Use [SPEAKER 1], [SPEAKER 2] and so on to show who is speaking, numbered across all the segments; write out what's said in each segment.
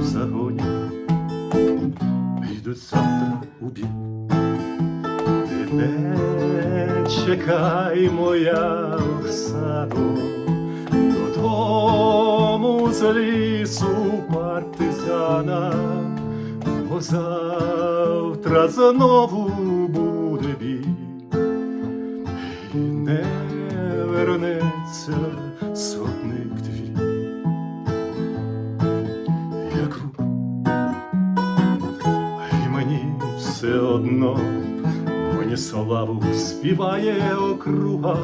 [SPEAKER 1] в загоні, підуть завтра у бій. Ти не чекай моя Оксану, додому з лісу партизана, бо завтра знову буде бій. І не все одно, мені славу співає округа,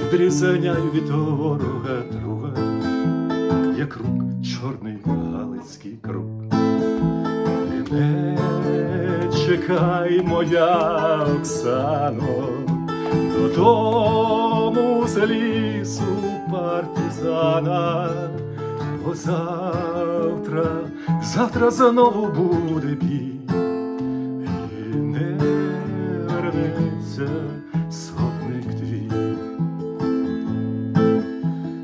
[SPEAKER 1] відрізаняю від ворога друга, як рук чорний галицький круг. Ти не чекай, моя Оксано, додому з лісу партизана. Бо завтра, завтра знову буде бій, вернеться сотник твій.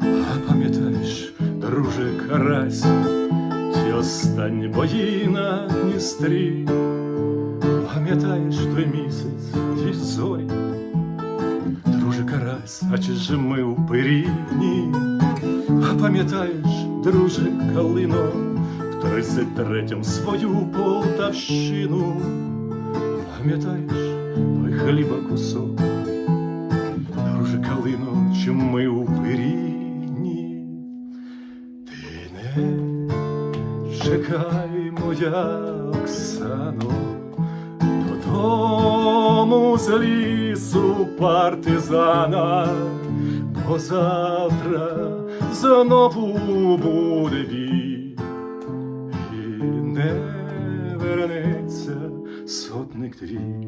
[SPEAKER 1] А пам'ятаєш, друже карась, ті останні бої на Дністрі, пам'ятаєш той місяць, ті зорі, друже карась, а чи ж ми у пирівні? А пам'ятаєш, друже Калино, в тридцять третім свою Полтавщину, пам'ятаєш той Хліба кусок, друже Калино, чи ми у пиріні, ти не чекай, моя Оксано, додому з лісу партизана, бо завтра знову буде бій, і не вернеться сотник твій.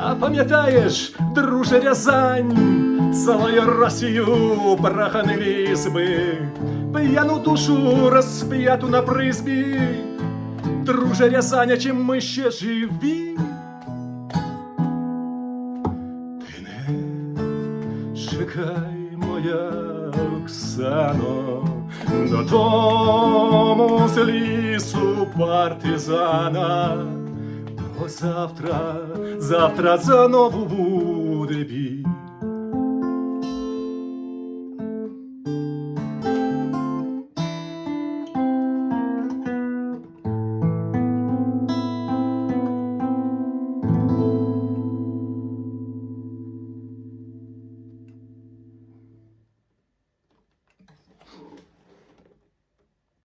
[SPEAKER 1] А пам'ятаєш, друже Рязань, свою Росію праха не ліз би, п'яну душу розп'яту на призбі, друже Рязаня, чим ми ще живі? Ти не чекай, моя Оксано, додому з лісу партизана. Бо завтра, завтра знову буде бій,